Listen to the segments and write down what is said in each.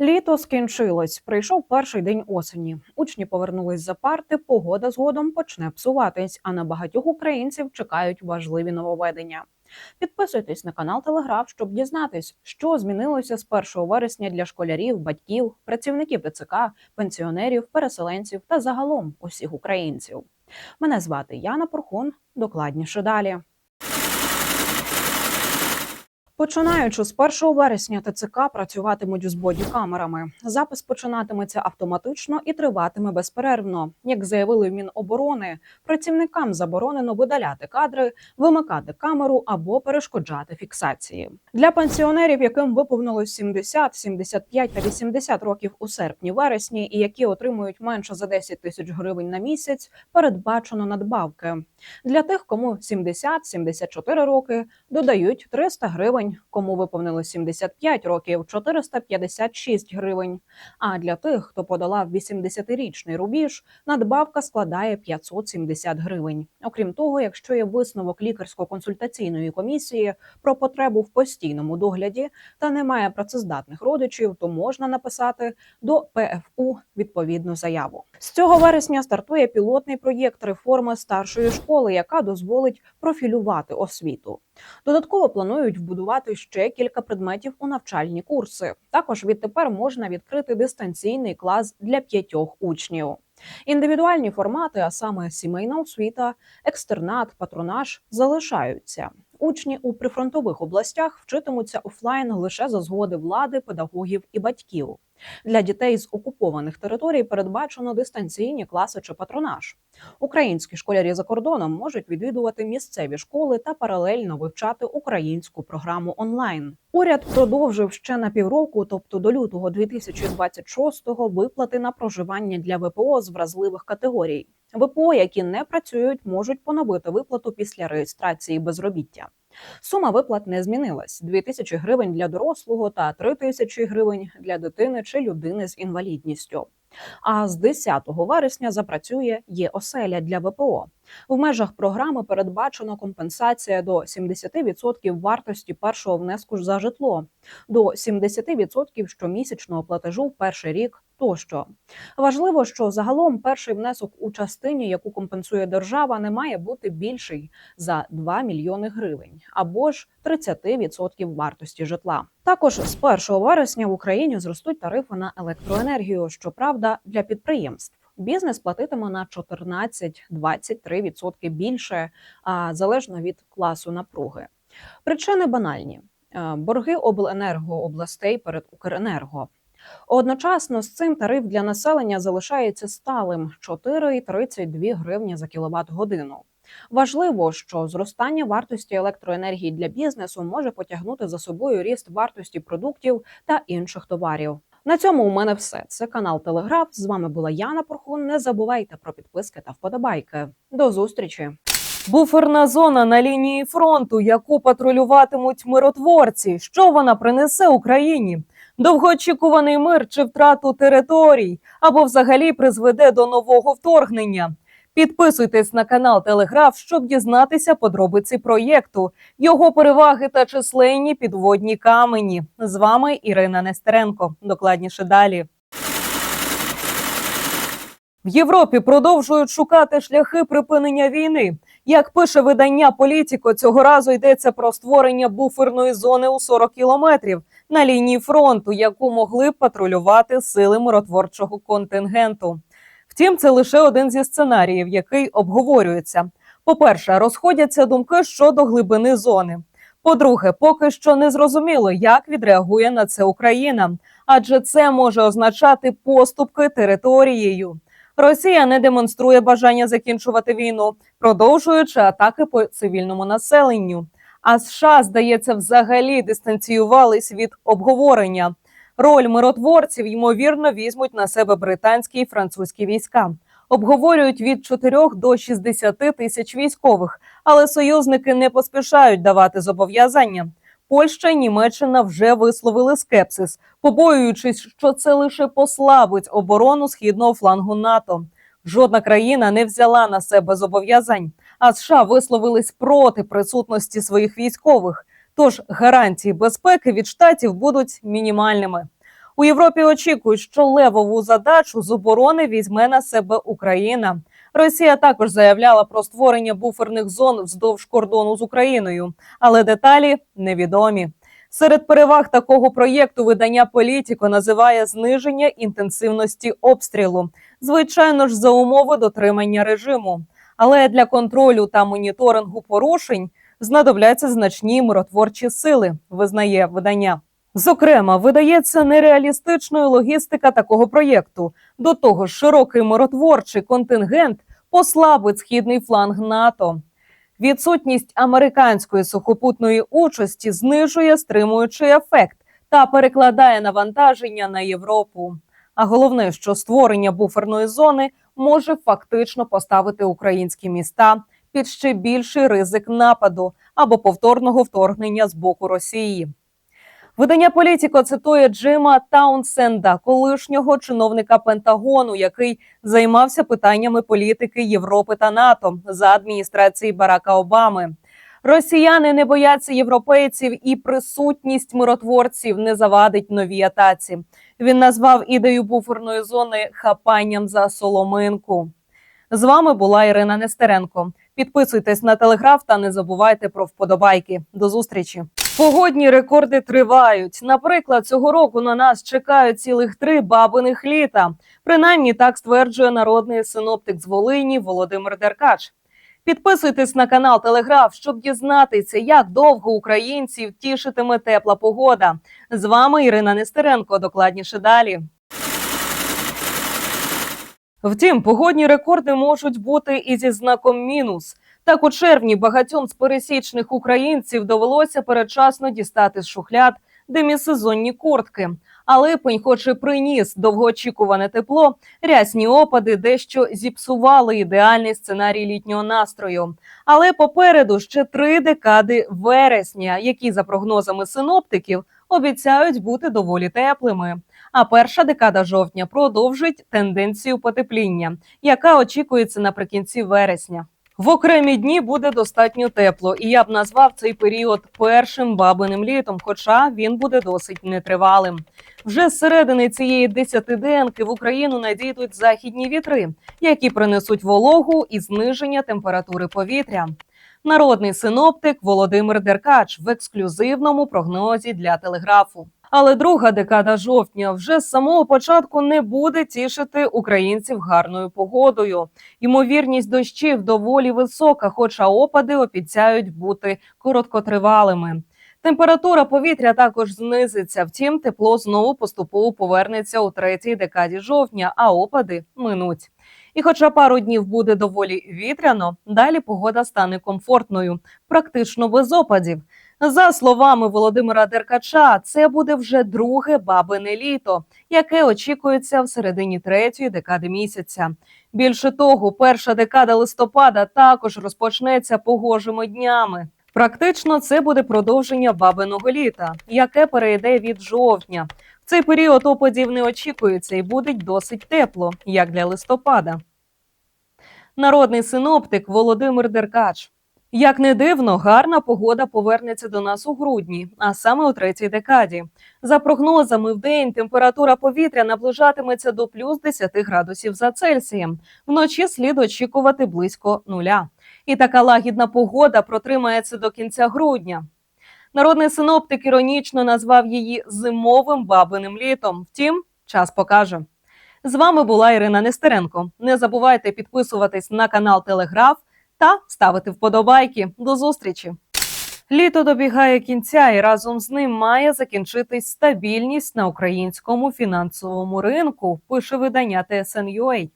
Літо скінчилось. Прийшов перший день осені. Учні повернулись за парти. Погода згодом почне псуватись. А на багатьох українців чекають важливі нововведення. Підписуйтесь на канал Телеграф, щоб дізнатись, що змінилося з 1 вересня для школярів, батьків, працівників ТЦК, пенсіонерів, переселенців та загалом усіх українців. Мене звати Яна Порхун. Докладніше далі. Починаючи з 1 вересня ТЦК працюватимуть з бодікамерами. Запис починатиметься автоматично і триватиме безперервно. Як заявили в Міноборони, працівникам заборонено видаляти кадри, вимикати камеру або перешкоджати фіксації. Для пенсіонерів, яким виповнилось 70, 75 та 80 років у серпні-вересні, і які отримують менше за 10 тисяч гривень на місяць, передбачено надбавки. Для тих, кому 70-74 роки, додають 300 гривень, кому виповнилось 75 років 456 гривень. А для тих, хто подолав 80-річний рубіж, надбавка складає 570 гривень. Окрім того, якщо є висновок лікарсько-консультаційної комісії про потребу в постійному догляді та немає працездатних родичів, то можна написати до ПФУ відповідну заяву. З цього вересня стартує пілотний проєкт реформи старшої школи, яка дозволить профілювати освіту. Додатково планують вбудувати ще кілька предметів у навчальні курси. Також відтепер можна відкрити дистанційний клас для п'ятьох учнів. Індивідуальні формати, а саме сімейна освіта, екстернат, патронаж, залишаються. Учні у прифронтових областях вчитимуться офлайн лише за згоди влади, педагогів і батьків. Для дітей з окупованих територій передбачено дистанційні класи чи патронаж. Українські школярі за кордоном можуть відвідувати місцеві школи та паралельно вивчати українську програму онлайн. Уряд продовжив ще на півроку, тобто до лютого 2026-го, виплати на проживання для ВПО з вразливих категорій. ВПО, які не працюють, можуть поновити виплату після реєстрації безробіття. Сума виплат не змінилась: 2 тисячі гривень для дорослого та 3 тисячі гривень для дитини чи людини з інвалідністю. А з 10 вересня запрацює є оселя для ВПО. В межах програми передбачено компенсація до 70% вартості першого внеску за житло, до 70% щомісячного платежу в перший рік тощо. Важливо, що загалом перший внесок у частині, яку компенсує держава, не має бути більший за 2 мільйони гривень або ж 30% вартості житла. Також з 1 вересня в Україні зростуть тарифи на електроенергію, щоправда, для підприємств. Бізнес платитиме на 14-23% більше, а залежно від класу напруги. Причини банальні: Е, борги обленерго областей перед Укренерго. Одночасно з цим тариф для населення залишається сталим 4,32 гривні за кіловат годину. Важливо, що зростання вартості електроенергії для бізнесу може потягнути за собою ріст вартості продуктів та інших товарів. На цьому у мене все. Це канал Телеграф. З вами була Яна Порхун. Не забувайте про підписки та вподобайки. До зустрічі. Буферна зона на лінії фронту, яку патрулюватимуть миротворці. Що вона принесе Україні? Довгоочікуваний мир чи втрату територій або взагалі призведе до нового вторгнення. Підписуйтесь на канал Телеграф, щоб дізнатися подробиці проєкту, його переваги та численні підводні камені. З вами Ірина Нестеренко. Докладніше далі. В Європі продовжують шукати шляхи припинення війни. Як пише видання Політіко, цього разу йдеться про створення буферної зони у 40 кілометрів на лінії фронту, яку могли б патрулювати сили миротворчого контингенту. Втім, це лише один зі сценаріїв, який обговорюється. По-перше, розходяться думки щодо глибини зони. По-друге, поки що не зрозуміло, як відреагує на це Україна, адже це може означати поступки територією. Росія не демонструє бажання закінчувати війну, продовжуючи атаки по цивільному населенню. А США, здається, взагалі дистанціювались від обговорення. Роль миротворців ймовірно візьмуть на себе британські і французькі війська. Обговорюють від 4 до 60 тисяч військових, але союзники не поспішають давати зобов'язання. Польща і Німеччина вже висловили скепсис, побоюючись, що це лише послабить оборону східного флангу НАТО. Жодна країна не взяла на себе зобов'язань, а США висловились проти присутності своїх військових. Тож гарантії безпеки від штатів будуть мінімальними. У Європі очікують, що левову задачу з оборони візьме на себе Україна. Росія також заявляла про створення буферних зон вздовж кордону з Україною, але деталі невідомі. Серед переваг такого проєкту видання Політіко називає зниження інтенсивності обстрілу, звичайно ж, за умови дотримання режиму. Але для контролю та моніторингу порушень знадобляться значні миротворчі сили, визнає видання. Зокрема, видається нереалістичною логістика такого проєкту. До того ж, широкий миротворчий контингент послабить східний фланг НАТО. Відсутність американської сухопутної участі знижує стримуючий ефект та перекладає навантаження на Європу. А головне, що створення буферної зони може фактично поставити українські міста під ще більший ризик нападу або повторного вторгнення з боку Росії. Видання Політіко цитує Джима Таунсенда, колишнього чиновника Пентагону, який займався питаннями політики Європи та НАТО за адміністрації Барака Обами. Росіяни не бояться європейців, і присутність миротворців не завадить новій атаці. Він назвав ідею буферної зони хапанням за соломинку. З вами була Ірина Нестеренко. Підписуйтесь на телеграф та не забувайте про вподобайки. До зустрічі. Погодні рекорди тривають. Наприклад, цього року на нас чекають цілих три бабиних літа. Принаймні так стверджує народний синоптик з Волині Володимир Деркач. Підписуйтесь на канал Телеграф, щоб дізнатися, як довго українців тішитиме тепла погода. З вами Ірина Нестеренко. Докладніше далі. Втім, погодні рекорди можуть бути і зі знаком мінус. Так у червні багатьом з пересічних українців довелося передчасно дістати з шухляд демісезонні куртки. А липень, хоч і приніс довгоочікуване тепло, рясні опади дещо зіпсували ідеальний сценарій літнього настрою. Але попереду ще три декади вересня, які за прогнозами синоптиків обіцяють бути доволі теплими. А перша декада жовтня продовжить тенденцію потепління, яка очікується наприкінці вересня. В окремі дні буде достатньо тепло, і я б назвав цей період першим бабиним літом, хоча він буде досить нетривалим. Вже з середини цієї десятиденки в Україну надійдуть західні вітри, які принесуть вологу і зниження температури повітря. Народний синоптик Володимир Деркач в ексклюзивному прогнозі для телеграфу. Але друга декада жовтня вже з самого початку не буде тішити українців гарною погодою. Ймовірність дощів доволі висока, хоча опади обіцяють бути короткотривалими. Температура повітря також знизиться. Втім, тепло знову поступово повернеться у третій декаді жовтня, а опади минуть. І, хоча пару днів буде доволі вітряно, далі погода стане комфортною, практично без опадів. За словами Володимира Деркача, це буде вже друге бабине літо, яке очікується в середині третьої декади місяця. Більше того, перша декада листопада також розпочнеться погожими днями. Практично це буде продовження бабиного літа, яке перейде від жовтня. В цей період опадів не очікується і буде досить тепло, як для листопада. Народний синоптик Володимир Деркач. Як не дивно, гарна погода повернеться до нас у грудні, а саме у третій декаді. За прогнозами, в день температура повітря наближатиметься до плюс 10 градусів за Цельсієм. Вночі слід очікувати близько нуля. І така лагідна погода протримається до кінця грудня. Народний синоптик іронічно назвав її зимовим бабиним літом. Втім, час покаже. З вами була Ірина Нестеренко. Не забувайте підписуватись на канал Телеграф та ставити вподобайки. До зустрічі! Літо добігає кінця, і разом з ним має закінчитись стабільність на українському фінансовому ринку. Пише видання TSN.ua.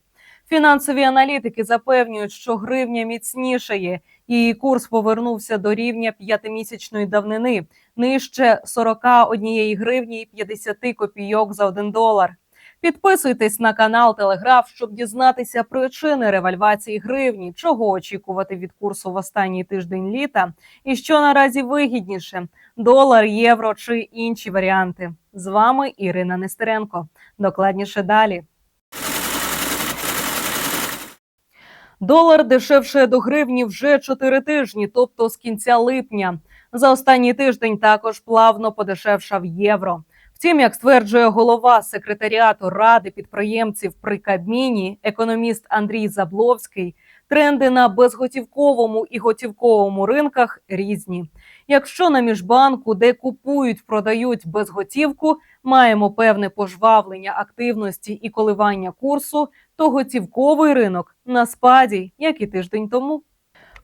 Фінансові аналітики запевнюють, що гривня міцнішає. Її курс повернувся до рівня п'ятимісячної давнини нижче 41 гривні і 50 копійок за один долар. Підписуйтесь на канал Телеграф, щоб дізнатися причини ревальвації гривні, чого очікувати від курсу в останній тиждень літа, і що наразі вигідніше: долар, євро чи інші варіанти. З вами Ірина Нестеренко. Докладніше далі. Долар дешевше до гривні вже 4 тижні, тобто з кінця липня. За останній тиждень також плавно подешевшав євро. Втім, як стверджує голова секретаріату ради підприємців при Кабміні, економіст Андрій Забловський, тренди на безготівковому і готівковому ринках різні. Якщо на міжбанку, де купують, продають безготівку, маємо певне пожвавлення активності і коливання курсу, то готівковий ринок на спаді, як і тиждень тому.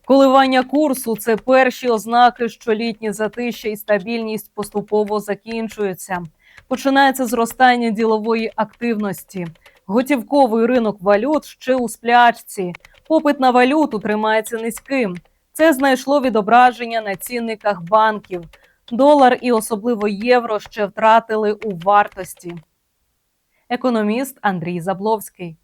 Коливання курсу це перші ознаки, що літні затища і стабільність поступово закінчуються. Починається зростання ділової активності. Готівковий ринок валют ще у сплячці. Попит на валюту тримається низьким. Це знайшло відображення на цінниках банків. Долар і особливо євро ще втратили у вартості. Економіст Андрій Забловський.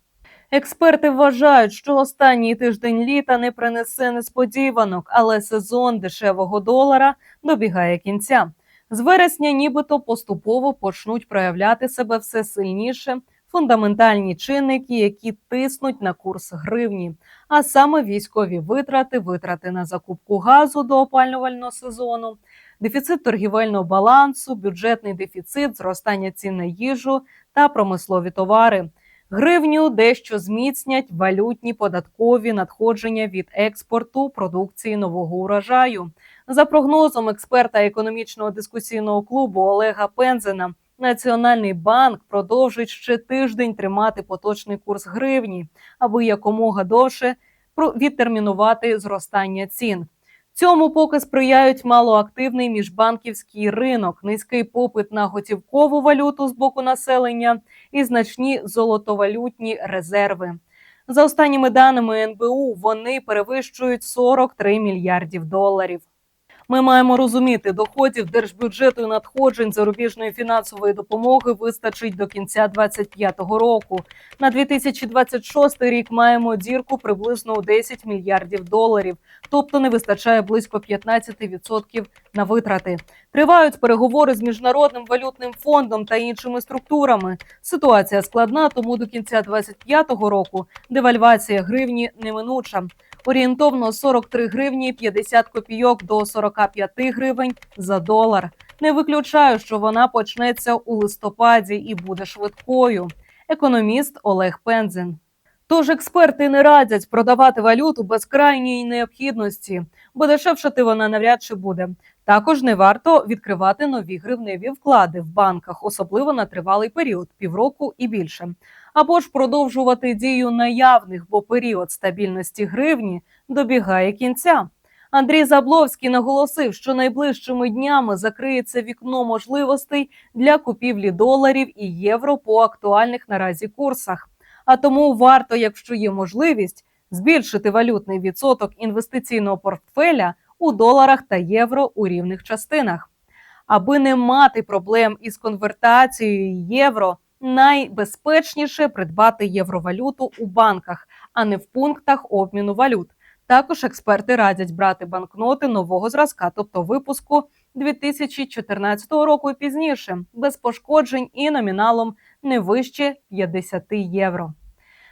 Експерти вважають, що останній тиждень літа не принесе несподіванок, але сезон дешевого долара добігає кінця. З вересня, нібито поступово почнуть проявляти себе все сильніше фундаментальні чинники, які тиснуть на курс гривні, а саме військові витрати, витрати на закупку газу до опалювального сезону, дефіцит торгівельного балансу, бюджетний дефіцит, зростання цін на їжу та промислові товари. Гривню дещо зміцнять валютні податкові надходження від експорту продукції нового урожаю. За прогнозом експерта економічного дискусійного клубу Олега Пензена, Національний банк продовжить ще тиждень тримати поточний курс гривні, аби якомога довше відтермінувати зростання цін. Цьому поки сприяють малоактивний міжбанківський ринок, низький попит на готівкову валюту з боку населення і значні золотовалютні резерви. За останніми даними НБУ, вони перевищують 43 мільярдів доларів. Ми маємо розуміти, доходів держбюджету і надходжень зарубіжної фінансової допомоги вистачить до кінця 2025 року. На 2026 рік маємо дірку приблизно у 10 мільярдів доларів, тобто не вистачає близько 15% на витрати. Тривають переговори з міжнародним валютним фондом та іншими структурами. Ситуація складна, тому до кінця 2025 року девальвація гривні неминуча. Орієнтовно 43 гривні 50 копійок до 45 гривень за долар. Не виключаю, що вона почнеться у листопаді і буде швидкою. Економіст Олег Пензен. Тож експерти не радять продавати валюту без крайньої необхідності, бо дешевшати вона навряд чи буде. Також не варто відкривати нові гривневі вклади в банках, особливо на тривалий період півроку і більше, або ж продовжувати дію наявних, бо період стабільності гривні добігає кінця. Андрій Забловський наголосив, що найближчими днями закриється вікно можливостей для купівлі доларів і євро по актуальних наразі курсах. А тому варто, якщо є можливість, збільшити валютний відсоток інвестиційного портфеля у доларах та євро у рівних частинах. Аби не мати проблем із конвертацією євро, найбезпечніше придбати євровалюту у банках, а не в пунктах обміну валют. Також експерти радять брати банкноти нового зразка, тобто випуску 2014 року і пізніше, без пошкоджень і номіналом не вище 50 євро.